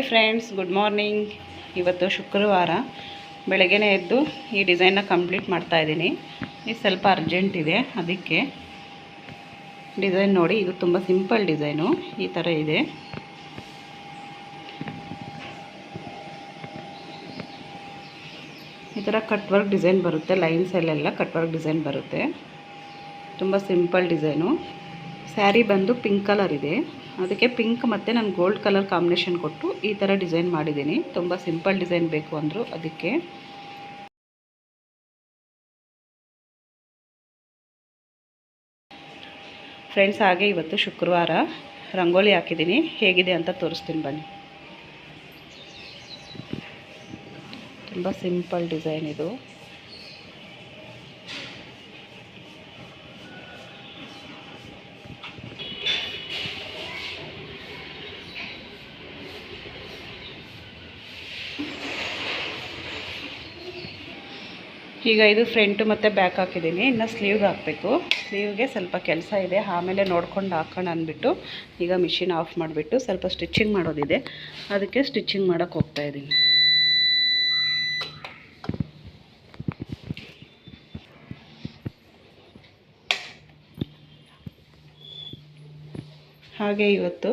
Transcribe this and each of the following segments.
Hi friends good morning ಇವತ್ತು ಶುಕ್ರವಾರ ಬೆಳಗ್ಗೆನೇ ಎದ್ದು ಈ ಡಿಸೈನ್ನ ಕಂಪ್ಲೀಟ್ ಮಾಡ್ತಾ ಇದ್ದೀನಿ. ಇದು ಸ್ವಲ್ಪ ಅರ್ಜೆಂಟ್ ಇದೆ, ಅದಕ್ಕೆ ಡಿಸೈನ್ ನೋಡಿ, ಇದು ತುಂಬ ಸಿಂಪಲ್ ಡಿಸೈನು ಈ ಥರ ಇದೆ. ಈ ಥರ ಕಟ್ ವರ್ಕ್ ಡಿಸೈನ್ ಬರುತ್ತೆ ಲೈನ್ಸಲ್ಲೆಲ್ಲ ಕಟ್ ವರ್ಕ್ ಡಿಸೈನ್ ಬರುತ್ತೆ. ತುಂಬ ಸಿಂಪಲ್ ಡಿಸೈನು ಸ್ಯಾರಿ ಬಂದು ಪಿಂಕ್ ಕಲರ್ ಇದೆ. ಅದಕ್ಕೆ ಪಿಂಕ್ ಮತ್ತು ನಾನು ಗೋಲ್ಡ್ ಕಲರ್ ಕಾಂಬಿನೇಷನ್ ಕೊಟ್ಟು ಈ ಥರ ಡಿಸೈನ್ ಮಾಡಿದ್ದೀನಿ. ತುಂಬ ಸಿಂಪಲ್ ಡಿಸೈನ್ ಬೇಕು ಅಂದರು ಅದಕ್ಕೆ. ಫ್ರೆಂಡ್ಸ್ ಹಾಗೆ ಇವತ್ತು ಶುಕ್ರವಾರ ರಂಗೋಲಿ ಹಾಕಿದ್ದೀನಿ. ಹೇಗಿದೆ ಅಂತ ತೋರಿಸ್ತೀನಿ ಬನ್ನಿ. ತುಂಬ ಸಿಂಪಲ್ ಡಿಸೈನ್ ಇದು. ಈಗ ಇದು ಫ್ರಂಟು ಮತ್ತು ಬ್ಯಾಕ್ ಹಾಕಿದ್ದೀನಿ. ಇನ್ನು ಸ್ಲೀವ್ಗೆ ಹಾಕಬೇಕು. ಸ್ಲೀವ್ಗೆ ಸ್ವಲ್ಪ ಕೆಲಸ ಇದೆ. ಆಮೇಲೆ ನೋಡ್ಕೊಂಡು ಹಾಕೋಣ ಅಂದ್ಬಿಟ್ಟು ಈಗ ಮಿಷಿನ್ ಆಫ್ ಮಾಡಿಬಿಟ್ಟು ಸ್ವಲ್ಪ ಸ್ಟಿಚಿಂಗ್ ಮಾಡೋದಿದೆ. ಅದಕ್ಕೆ ಸ್ಟಿಚಿಂಗ್ ಮಾಡೋಕ್ಕೆ ಹೋಗ್ತಾ ಇದ್ದೀನಿ. ಹಾಗೆ ಇವತ್ತು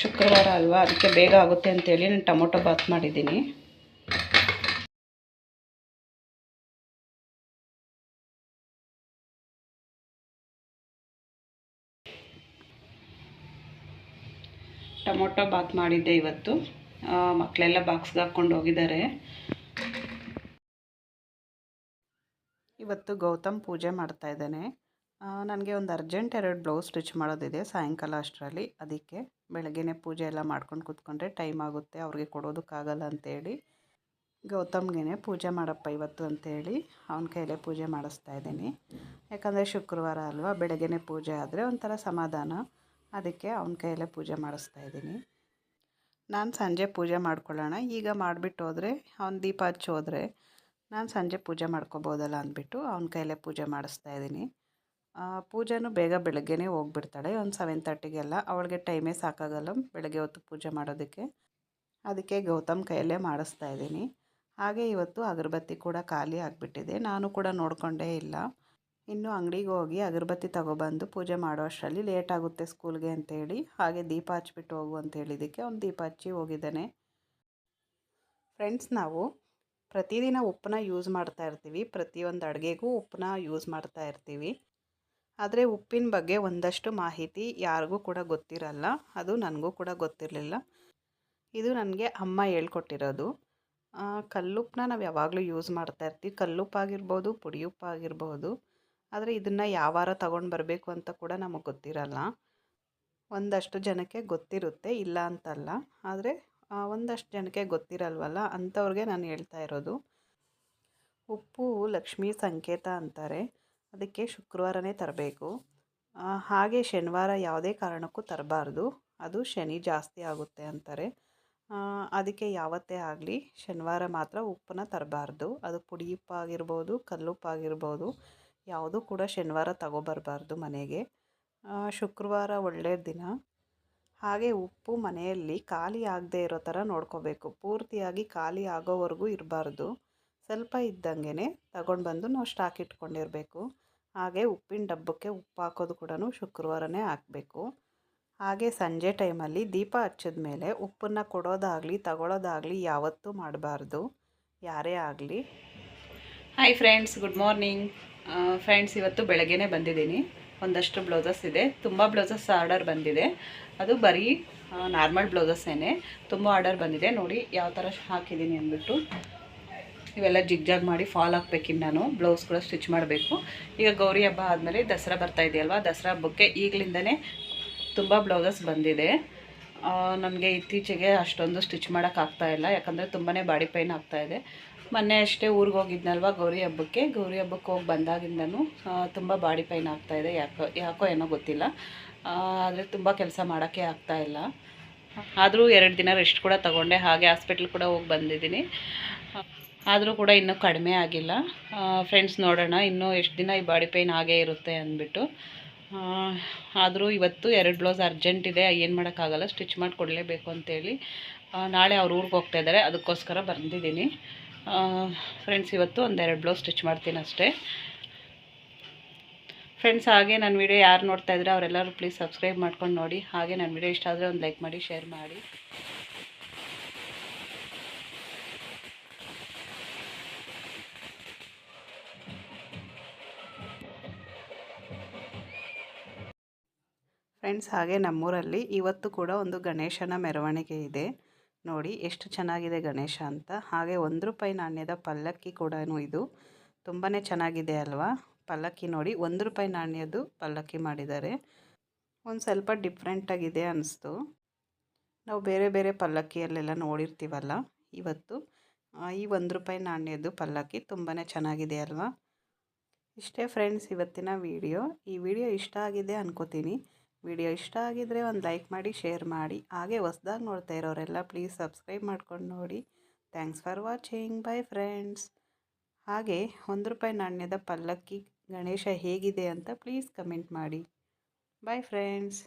ಶುಕ್ರವಾರ ಅಲ್ವಾ? ಅದಕ್ಕೆ ಬೇಗ ಆಗುತ್ತೆ ಅಂತೇಳಿ ನಾನು ಟೊಮೊಟೊ ಬಾತ್ ಮಾಡಿದ್ದೀನಿ. ಟೊಮೊಟೊ ಬಾತ್ ಮಾಡಿದ್ದೆ ಇವತ್ತು. ಮಕ್ಕಳೆಲ್ಲ ಬಾಕ್ಸ್ಗೆ ಹಾಕ್ಕೊಂಡು ಹೋಗಿದ್ದಾರೆ. ಇವತ್ತು ಗೌತಮ್ ಪೂಜೆ ಮಾಡ್ತಾ ಇದ್ದೇನೆ. ನನಗೆ ಒಂದು ಅರ್ಜೆಂಟ್ ಎರಡು ಬ್ಲೌಸ್ ಸ್ಟಿಚ್ ಮಾಡೋದಿದೆ ಸಾಯಂಕಾಲ ಅಷ್ಟರಲ್ಲಿ. ಅದಕ್ಕೆ ಬೆಳಗ್ಗೆನೇ ಪೂಜೆ ಎಲ್ಲ ಮಾಡ್ಕೊಂಡು ಕೂತ್ಕೊಂಡ್ರೆ ಟೈಮ್ ಆಗುತ್ತೆ, ಅವ್ರಿಗೆ ಕೊಡೋದಕ್ಕಾಗಲ್ಲ ಅಂತೇಳಿ. ಗೌತಮ್ಗೆ ಪೂಜೆ ಮಾಡಪ್ಪ ಇವತ್ತು ಅಂತೇಳಿ ಅವನ ಕೈಲೇ ಪೂಜೆ ಮಾಡಿಸ್ತಾ ಇದ್ದೀನಿ. ಯಾಕಂದರೆ ಶುಕ್ರವಾರ ಅಲ್ವಾ, ಬೆಳಗ್ಗೆನೇ ಪೂಜೆ ಆದರೆ ಒಂಥರ ಸಮಾಧಾನ. ಅದಕ್ಕೆ ಅವನ ಕೈಯಲ್ಲೇ ಪೂಜೆ ಮಾಡಿಸ್ತಾ ಇದ್ದೀನಿ. ನಾನು ಸಂಜೆ ಪೂಜೆ ಮಾಡ್ಕೊಳ್ಳೋಣ. ಈಗ ಮಾಡಿಬಿಟ್ಟು ಹೋದರೆ, ಅವ್ನು ದೀಪ ಹಚ್ಚಿ ಹೋದರೆ ನಾನು ಸಂಜೆ ಪೂಜೆ ಮಾಡ್ಕೋಬೋದಲ್ಲ ಅಂದ್ಬಿಟ್ಟು ಅವನ ಕೈಯಲ್ಲೇ ಪೂಜೆ ಮಾಡಿಸ್ತಾ ಇದ್ದೀನಿ. ಪೂಜೆನೂ ಬೇಗ ಬೆಳಗ್ಗೆನೇ ಹೋಗ್ಬಿಡ್ತಾಳೆ. ಒಂದು ಸೆವೆನ್ ತರ್ಟಿಗೆಲ್ಲ ಅವಳಿಗೆ ಟೈಮೇ ಸಾಕಾಗಲ್ಲ ಬೆಳಗ್ಗೆ ಹೊತ್ತು ಪೂಜೆ ಮಾಡೋದಕ್ಕೆ. ಅದಕ್ಕೆ ಗೌತಮ್ ಕೈಯಲ್ಲೇ ಮಾಡಿಸ್ತಾ ಇದ್ದೀನಿ. ಹಾಗೆ ಇವತ್ತು ಅಗರಬತ್ತಿ ಕೂಡ ಖಾಲಿ ಆಗಿಬಿಟ್ಟಿದೆ. ನಾನು ಕೂಡ ನೋಡಿಕೊಂಡೇ ಇಲ್ಲ. ಇನ್ನು ಅಂಗಡಿಗೆ ಹೋಗಿ ಅಗರಬತ್ತಿ ತಗೊಬಂದು ಪೂಜೆ ಮಾಡೋ ಅಷ್ಟರಲ್ಲಿ ಲೇಟ್ ಆಗುತ್ತೆ ಸ್ಕೂಲ್ಗೆ ಅಂತೇಳಿ. ಹಾಗೆ ದೀಪ ಹಚ್ಬಿಟ್ಟು ಹೋಗು ಅಂತ ಹೇಳಿದ್ದಕ್ಕೆ ಅವ್ನು ದೀಪ ಹಚ್ಚಿ ಹೋಗಿದ್ದಾನೆ. ಫ್ರೆಂಡ್ಸ್ ನಾವು ಪ್ರತಿದಿನ ಉಪ್ಪನ್ನ ಯೂಸ್ ಮಾಡ್ತಾ ಇರ್ತೀವಿ. ಪ್ರತಿಯೊಂದು ಅಡುಗೆಗೂ ಉಪ್ಪನ್ನ ಯೂಸ್ ಮಾಡ್ತಾ ಇರ್ತೀವಿ. ಆದರೆ ಉಪ್ಪಿನ ಬಗ್ಗೆ ಒಂದಷ್ಟು ಮಾಹಿತಿ ಯಾರಿಗೂ ಕೂಡ ಗೊತ್ತಿರಲ್ಲ. ಅದು ನನಗೂ ಕೂಡ ಗೊತ್ತಿರಲಿಲ್ಲ. ಇದು ನನಗೆ ಅಮ್ಮ ಹೇಳ್ಕೊಟ್ಟಿರೋದು. ಕಲ್ಲುಪ್ಪನ್ನ ನಾವು ಯಾವಾಗಲೂ ಯೂಸ್ ಮಾಡ್ತಾ ಇರ್ತೀವಿ. ಕಲ್ಲುಪ್ಪಾಗಿರ್ಬೋದು ಪುಡಿ ಉಪ್ಪಾಗಿರ್ಬೋದು ಆದರೆ ಇದನ್ನು ಯಾವಾರ ತಗೊಂಡು ಬರಬೇಕು ಅಂತ ಕೂಡ ನಮಗೆ ಗೊತ್ತಿರಲ್ಲ. ಒಂದಷ್ಟು ಜನಕ್ಕೆ ಗೊತ್ತಿರುತ್ತೆ, ಇಲ್ಲ ಅಂತಲ್ಲ. ಆದರೆ ಒಂದಷ್ಟು ಜನಕ್ಕೆ ಗೊತ್ತಿರಲ್ವಲ್ಲ ಅಂಥವ್ರಿಗೆ ನಾನು ಹೇಳ್ತಾ ಇರೋದು. ಉಪ್ಪು, ಲಕ್ಷ್ಮೀ ಸಂಕೇತ ಅಂತಾರೆ. ಅದಕ್ಕೆ ಶುಕ್ರವಾರನೇ ತರಬೇಕು. ಹಾಗೆ ಶನಿವಾರ ಯಾವುದೇ ಕಾರಣಕ್ಕೂ ತರಬಾರ್ದು. ಅದು ಶನಿ ಜಾಸ್ತಿ ಆಗುತ್ತೆ ಅಂತಾರೆ. ಅದಕ್ಕೆ ಯಾವತ್ತೇ ಆಗಲಿ, ಶನಿವಾರ ಮಾತ್ರ ಉಪ್ಪನ್ನ ತರಬಾರ್ದು. ಅದು ಪುಡಿ ಉಪ್ಪಾಗಿರ್ಬೋದು, ಕಲ್ಲುಪ್ಪಾಗಿರ್ಬೋದು. ಯಾವುದೂ ಕೂಡ ಶನಿವಾರ ತಗೊಬರಬಾರ್ದು ಮನೆಗೆ. ಶುಕ್ರವಾರ ಒಳ್ಳೆಯ ದಿನ. ಹಾಗೆ ಉಪ್ಪು ಮನೆಯಲ್ಲಿ ಖಾಲಿ ಆಗದೆ ಇರೋ ಥರ ನೋಡ್ಕೋಬೇಕು. ಪೂರ್ತಿಯಾಗಿ ಖಾಲಿ ಆಗೋವರೆಗೂ ಇರಬಾರ್ದು. ಸ್ವಲ್ಪ ಇದ್ದಂಗೆ ತಗೊಂಡು ಬಂದು ನಾವು ಸ್ಟಾಕ್ ಇಟ್ಕೊಂಡಿರಬೇಕು. ಹಾಗೆ ಉಪ್ಪಿನ ಡಬ್ಬಕ್ಕೆ ಉಪ್ಪು ಹಾಕೋದು ಕೂಡ ಶುಕ್ರವಾರನೇ ಹಾಕಬೇಕು. ಹಾಗೆ ಸಂಜೆ ಟೈಮಲ್ಲಿ ದೀಪ ಹಚ್ಚಿದ ಮೇಲೆ ಉಪ್ಪನ್ನು ಕೊಡೋದಾಗಲಿ ತಗೊಳ್ಳೋದಾಗಲಿ ಯಾವತ್ತೂ ಮಾಡಬಾರ್ದು. ಯಾರೇ ಆಗಲಿ. Hi friends good morning friends ಇವತ್ತು ಬೆಳಗ್ಗೆನೇ ಬಂದಿದ್ದೀನಿ. ಒಂದಷ್ಟು ಬ್ಲೌಸಸ್ ಇದೆ. ತುಂಬ ಬ್ಲೌಸಸ್ ಆರ್ಡರ್ ಬಂದಿದೆ. ಅದು ಬರೀ ನಾರ್ಮಲ್ ಬ್ಲೌಸಸ್ಸೇನೆ ತುಂಬ ಆರ್ಡರ್ ಬಂದಿದೆ. ನೋಡಿ ಯಾವ ಥರ ಹಾಕಿದ್ದೀನಿ ಅಂದ್ಬಿಟ್ಟು. ಇವೆಲ್ಲ ಜಿಗ್ಜಾಗ್ ಮಾಡಿ ಫಾಲ್ ಹಾಕ್ಬೇಕಿನ್ನು ನಾನು. ಬ್ಲೌಸ್ ಕೂಡ ಸ್ಟಿಚ್ ಮಾಡಬೇಕು. ಈಗ ಗೌರಿ ಹಬ್ಬ ಆದಮೇಲೆ ದಸರಾ ಬರ್ತಾ ಇದೆಯಲ್ವಾ? ದಸರಾ ಹಬ್ಬಕ್ಕೆ ಈಗಲಿಂದನೇ ತುಂಬ ಬ್ಲೌಸಸ್ ಬಂದಿದೆ. ನನಗೆ ಇತ್ತೀಚೆಗೆ ಅಷ್ಟೊಂದು ಸ್ಟಿಚ್ ಮಾಡೋಕ್ಕಾಗ್ತಾಯಿಲ್ಲ ಯಾಕಂದರೆ ತುಂಬಾ ಬಾಡಿ ಪೈನ್ ಆಗ್ತಾ ಇದೆ. ಮೊನ್ನೆ ಅಷ್ಟೇ ಊರಿಗೆ ಹೋಗಿದ್ನಲ್ವ ಗೌರಿ ಹಬ್ಬಕ್ಕೆ. ಗೌರಿ ಹಬ್ಬಕ್ಕೆ ಹೋಗಿ ಬಂದಾಗಿಂದನೂ ತುಂಬ ಬಾಡಿ ಪೈನ್ ಆಗ್ತಾ ಇದೆ. ಯಾಕೋ ಯಾಕೋ ಏನೋ ಗೊತ್ತಿಲ್ಲ. ಆದರೆ ತುಂಬ ಕೆಲಸ ಮಾಡೋಕ್ಕೆ ಆಗ್ತಾ ಇಲ್ಲ. ಆದರೂ ಎರಡು ದಿನ ರೆಸ್ಟ್ ಕೂಡ ತಗೊಂಡೆ. ಹಾಗೆ ಹಾಸ್ಪಿಟ್ಲ್ ಕೂಡ ಹೋಗಿ ಬಂದಿದ್ದೀನಿ. ಆದರೂ ಕೂಡ ಇನ್ನೂ ಕಡಿಮೆ ಆಗಿಲ್ಲ. ಫ್ರೆಂಡ್ಸ್ ನೋಡೋಣ, ಇನ್ನೂ ಎಷ್ಟು ದಿನ ಈ ಬಾಡಿ ಪೈನ್ ಹಾಗೇ ಇರುತ್ತೆ ಅಂದ್ಬಿಟ್ಟು. ಆದರೂ ಇವತ್ತು ಎರಡು ಬ್ಲೌಸ್ ಅರ್ಜೆಂಟ್ ಇದೆ. ಏನು ಮಾಡೋಕ್ಕಾಗಲ್ಲ ಸ್ಟಿಚ್ ಮಾಡಿ ಕೊಡಲೇಬೇಕು ಅಂತೇಳಿ. ನಾಳೆ ಅವ್ರ ಊರಿಗೆ ಹೋಗ್ತಾ ಇದ್ದಾರೆ ಅದಕ್ಕೋಸ್ಕರ ಬಂದಿದ್ದೀನಿ. ಫ್ರೆಂಡ್ಸ್ ಇವತ್ತು ಒಂದೆರಡು ಬ್ಲೌಸ್ ಸ್ಟಿಚ್ ಮಾಡ್ತೀನಿ ಅಷ್ಟೇ. ಫ್ರೆಂಡ್ಸ್ ಹಾಗೆ ನನ್ನ ವಿಡಿಯೋ ಯಾರು ನೋಡ್ತಾ ಇದ್ರೆ ಅವರೆಲ್ಲರೂ ಪ್ಲೀಸ್ ಸಬ್ಸ್ಕ್ರೈಬ್ ಮಾಡ್ಕೊಂಡು ನೋಡಿ. ಹಾಗೆ ನನ್ನ ವಿಡಿಯೋ ಇಷ್ಟ ಆದರೆ ಒಂದು ಲೈಕ್ ಮಾಡಿ ಶೇರ್ ಮಾಡಿ. ಫ್ರೆಂಡ್ಸ್ ಹಾಗೆ ನಮ್ಮೂರಲ್ಲಿ ಇವತ್ತು ಕೂಡ ಒಂದು ಗಣೇಶನ ಮೆರವಣಿಗೆ ಇದೆ. ನೋಡಿ ಎಷ್ಟು ಚೆನ್ನಾಗಿದೆ ಗಣೇಶ ಅಂತ. ಹಾಗೆ ಒಂದು ರೂಪಾಯಿ ನಾಣ್ಯದ ಪಲ್ಲಕ್ಕಿ ಕೂಡ ಇದು. ತುಂಬಾ ಚೆನ್ನಾಗಿದೆ ಅಲ್ವಾ? ಪಲ್ಲಕ್ಕಿ ನೋಡಿ, ಒಂದು ರೂಪಾಯಿ ನಾಣ್ಯದ್ದು ಪಲ್ಲಕ್ಕಿ ಮಾಡಿದ್ದಾರೆ. ಒಂದು ಸ್ವಲ್ಪ ಡಿಫ್ರೆಂಟಾಗಿದೆ ಅನ್ನಿಸ್ತು ನಾವು ಬೇರೆ ಬೇರೆ ಪಲ್ಲಕ್ಕಿಯಲ್ಲೆಲ್ಲ ನೋಡಿರ್ತೀವಲ್ಲ ಇವತ್ತು. ಈ ಒಂದು ರೂಪಾಯಿ ನಾಣ್ಯದ್ದು ಪಲ್ಲಕ್ಕಿ ತುಂಬಾ ಚೆನ್ನಾಗಿದೆ ಅಲ್ವಾ? ಇಷ್ಟೇ ಫ್ರೆಂಡ್ಸ್ ಇವತ್ತಿನ ವಿಡಿಯೋ ಈ ವಿಡಿಯೋ ಇಷ್ಟ ಆಗಿದೆ ಅನ್ಕೋತೀನಿ. ವಿಡಿಯೋ ಇಷ್ಟ ಆಗಿದ್ರೆ ಒಂದು ಲೈಕ್ ಮಾಡಿ, ಶೇರ್ ಮಾಡಿ. ಹಾಗೆ ಹೊಸ್ದಾಗಿ ನೋಡ್ತಾ ಇರೋರೆಲ್ಲ ಪ್ಲೀಸ್ ಸಬ್ಸ್ಕ್ರೈಬ್ ಮಾಡ್ಕೊಂಡು ನೋಡಿ. Thanks for watching bye friends ಹಾಗೆ ಒಂದು ರೂಪಾಯಿ ನಾಣ್ಯದ ಪಲ್ಲಕ್ಕಿ ಗಣೇಶ ಹೇಗಿದೆ ಅಂತ ಪ್ಲೀಸ್ ಕಮೆಂಟ್ ಮಾಡಿ. Bye friends